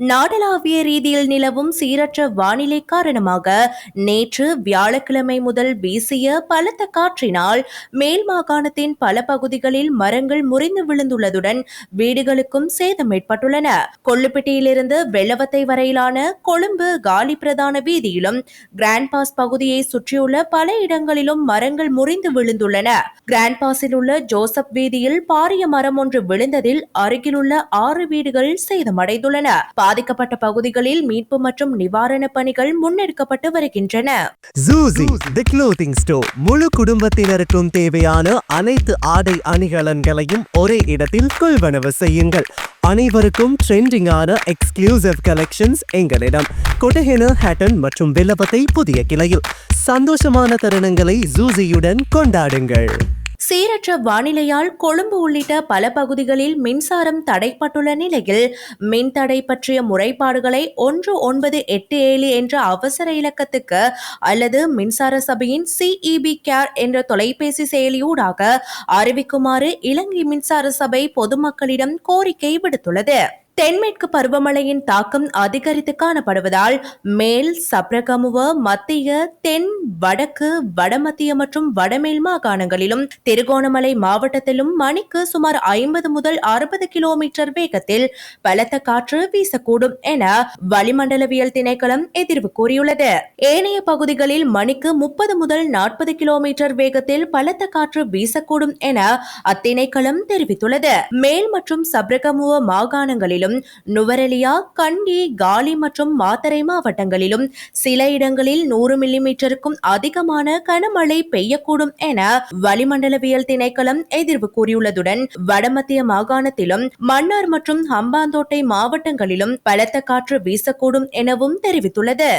நாடளாவிய ரீதியில் நிலவும் சீரற்ற வானிலை காரணமாக நேற்று வியாழக்கிழமை முதல் வீசிய பலத்த காற்றினால் மேல் மாகாணத்தின் பல பகுதிகளில் மரங்கள் முறிந்து விழுந்துள்ளதுடன் வீடுகளுக்கும் சேதம் ஏற்பட்டுள்ளன. கொள்ளுப்பட்டியிலிருந்து வெள்ளவத்தை வரையிலான கொழும்பு காலி பிரதான வீதியிலும் கிராண்ட் பாஸ் பகுதியை சுற்றியுள்ள பல இடங்களிலும் மரங்கள் முறிந்து விழுந்துள்ளன. கிராண்ட் பாஸில் உள்ள ஜோசப் வீதியில் பாரிய மரம் ஒன்று விழுந்ததில் அருகிலுள்ள ஆறு வீடுகள் சேதமடைந்துள்ளன. பாதிக்கப்பட்ட பகுதிகளில் மீட்பு மற்றும் நிவாரண பணிகள் முன்னெடுக்கப்பட்டு வருகின்றன. தி ஸ்டோர் முழு குடும்பத்தினருக்கும் தேவையான அனைத்து ஆடை அணிகலன்களையும் ஒரே இடத்தில் கொள்வனவு செய்யுங்கள். அனைவருக்கும் ட்ரெண்டிங்கான எக்ஸ்க்ளூசிவ் கலெக்ஷன்ஸ் எங்களிடம். கொட்டஹென ஹேட்டன் மற்றும் வில்லபத்தை புதிய கிளையில். சந்தோஷமான தருணங்களை ஜூசியுடன் கொண்டாடுங்கள். சீரற்ற வானிலையால் கொழும்பு உள்ளிட்ட பல பகுதிகளில் மின்சாரம் தடைப்பட்டுள்ள நிலையில் மின் தடை பற்றிய முறைப்பாடுகளை ஒன்று ஒன்பது எட்டு ஏழு என்ற அவசர இலக்கத்துக்கு அல்லது மின்சார சபையின் சிஇபி கேர் என்ற தொலைபேசி செயலியூடாக அறிவிக்குமாறு இலங்கை மின்சார சபை பொதுமக்களிடம் கோரிக்கை விடுத்துள்ளது. தென்மேற்கு பருவமழையின் தாக்கம் அதிகரித்து காணப்படுவதால் மேல் சப்ரகமுவ மத்திய தென் வடக்கு வடமத்திய மற்றும் வடமேல் மாகாணங்களிலும் திருகோணமலை மாவட்டத்திலும் மணிக்கு சுமார் ஐம்பது முதல் அறுபது கிலோமீட்டர் வேகத்தில் பலத்த காற்று வீசக்கூடும் என வளிமண்டலவியல் திணைக்களம் எதிர்வு கூறியுள்ளது. ஏனைய பகுதிகளில் மணிக்கு முப்பது முதல் நாற்பது கிலோமீட்டர் வேகத்தில் பலத்த காற்று வீசக்கூடும் என அத்திணைக்களம் தெரிவித்துள்ளது. மேல் மற்றும் சப்ரகமுவ மாகாணங்களிலும் மாவட்டங்களிலும் நுவரெலியா கண்டி காலி மற்றும் மாத்தரை மாவட்டங்களிலும் சில இடங்களில் நூறு மில்லிமீட்டருக்கும் அதிகமான கனமழை பெய்யக்கூடும் என வளிமண்டலவியல் திணைக்களம் எதிர்வு கூறியுள்ளதுடன் வடமத்திய மாகாணத்திலும் மன்னார் மற்றும் ஹம்பாந்தோட்டை மாவட்டங்களிலும் பலத்த காற்று வீசக்கூடும் எனவும் தெரிவித்துள்ளது.